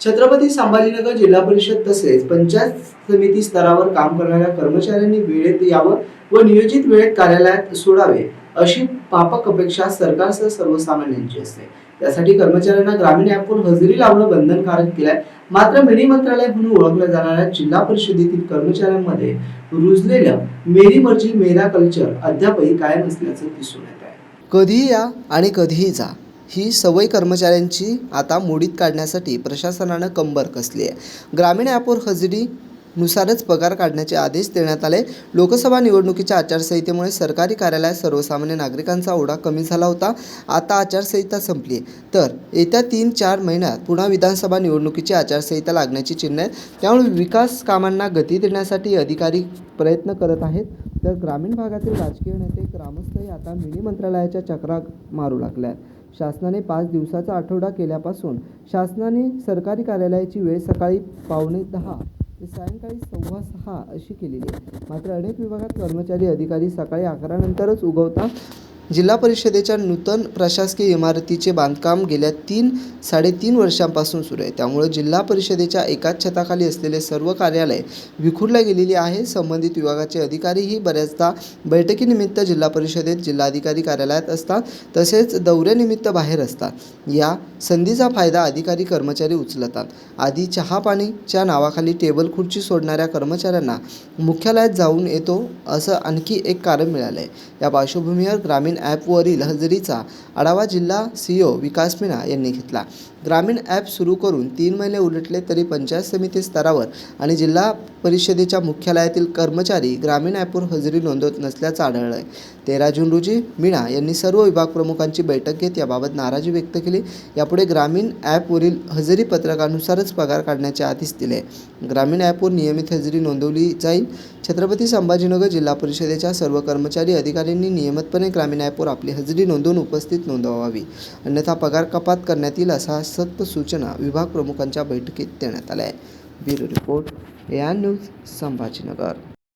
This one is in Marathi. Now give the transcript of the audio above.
छत्रपती संभाजीनगर जिल्हा परिषद तसेच पंचायत समिती स्तरावर काम करणाऱ्या कर्मचाऱ्यांनी वेळेत यावं व नियोजित वेळेत कार्यालयात सोडावे अशी पापक अपेक्षा सरकारसह सर्वसामान्यांची असते. त्यासाठी कर्मचाऱ्यांना ग्रामीण ॲपवर हजेरी लावणं बंधनकारक केलंय. मात्र मिनी मंत्रालय म्हणून ओळखल्या जाणाऱ्या जिल्हा परिषदेतील कर्मचाऱ्यांमध्ये रुजलेलं मेरी मर्जी मेरा कल्चर अद्यापही कायम असल्याचं दिसून येत आहे. कधीही या आणि कधीही जा. ही सवय कर्मचाऱ्यांची आता मोडीत काढण्यासाठी प्रशासनानं कंबर कसली आहे. ग्रामीण ॲपवर हजेरीनुसारच पगार काढण्याचे आदेश देण्यात आले. लोकसभा निवडणुकीच्या आचारसंहितेमुळे सरकारी कार्यालयात सर्वसामान्य नागरिकांचा ओढा कमी झाला होता. आता आचारसंहिता संपली. तर येत्या तीन चार महिन्यात पुन्हा विधानसभा निवडणुकीची आचारसंहिता लागण्याची चिन्ह आहेत. त्यामुळे विकास कामांना गती देण्यासाठी अधिकारी प्रयत्न करत आहेत. तर ग्रामीण भागातील राजकीय नेते ग्रामस्थही आता मिनी मंत्रालयाच्या चक्रा मारू लागल्या आहेत. शासनाने पाच दिवसाचा आठवडा केल्यापासून शासनाने सरकारी कार्यालयाची वेळ सकाळी पावणे दहा ते सायंकाळी सव्वा सहा अशी केलेली आहे. मात्र अनेक विभागात कर्मचारी अधिकारी सकाळी अकरानंतरच उगवता जिल्हा परिषदेच्या नूतन प्रशासकीय इमारतीचे बांधकाम गेल्या तीन साडेतीन वर्षांपासून सुरू आहे. त्यामुळे जिल्हा परिषदेच्या एकाच छताखाली असलेले सर्व कार्यालय विखुरल्या गेलेली आहे. संबंधित विभागाचे अधिकारीही बऱ्याचदा बैठकीनिमित्त जिल्हा परिषदेत जिल्हाधिकारी कार्यालयात असतात तसेच दौऱ्यानिमित्त बाहेर असतात. या संधीचा फायदा अधिकारी कर्मचारी उचलतात. आधी चहा पाणीच्या नावाखाली टेबल खुर्ची सोडणाऱ्या कर्मचाऱ्यांना मुख्यालयात जाऊन येतो असं आणखी एक कारण मिळालं आहे या पार्श्वभूमीवर ग्रामीण ॲपवरील हजेरीचा आढावा जिल्हा सी ओ विकास मीना यांनी घेतला. ग्रामीण ॲप सुरू करून तीन महिने उलटले तरी पंचायत समिती स्तरावर आणि जिल्हा परिषदेच्या मुख्यालयातील कर्मचारी ग्रामीण ॲपवर हजेरी नोंदवत नसल्याचं आढळलं आहे तेरा जून रोजी मीणा यांनी सर्व विभाग प्रमुखांची बैठक घेत याबाबत नाराजी व्यक्त केली. यापुढे ग्रामीण ॲपवरील हजेरी पत्रकानुसारच पगार काढण्याचे आदेश दिले. ग्रामीण ॲपवर नियमित हजेरी नोंदवली जाईल. छत्रपती संभाजीनगर जिल्हा परिषदेच्या सर्व कर्मचारी अधिकाऱ्यांनी नियमितपणे ग्रामीण ॲपवर आपली हजेरी नोंदवून उपस्थित नोंदवावी. अन्यथा पगार कपात करण्यात येईल असा सक्त सूचना विभाग प्रमुखांच्या बैठकीत देण्यात आल्या आहे. Bureau report AR news Sambhajinagar.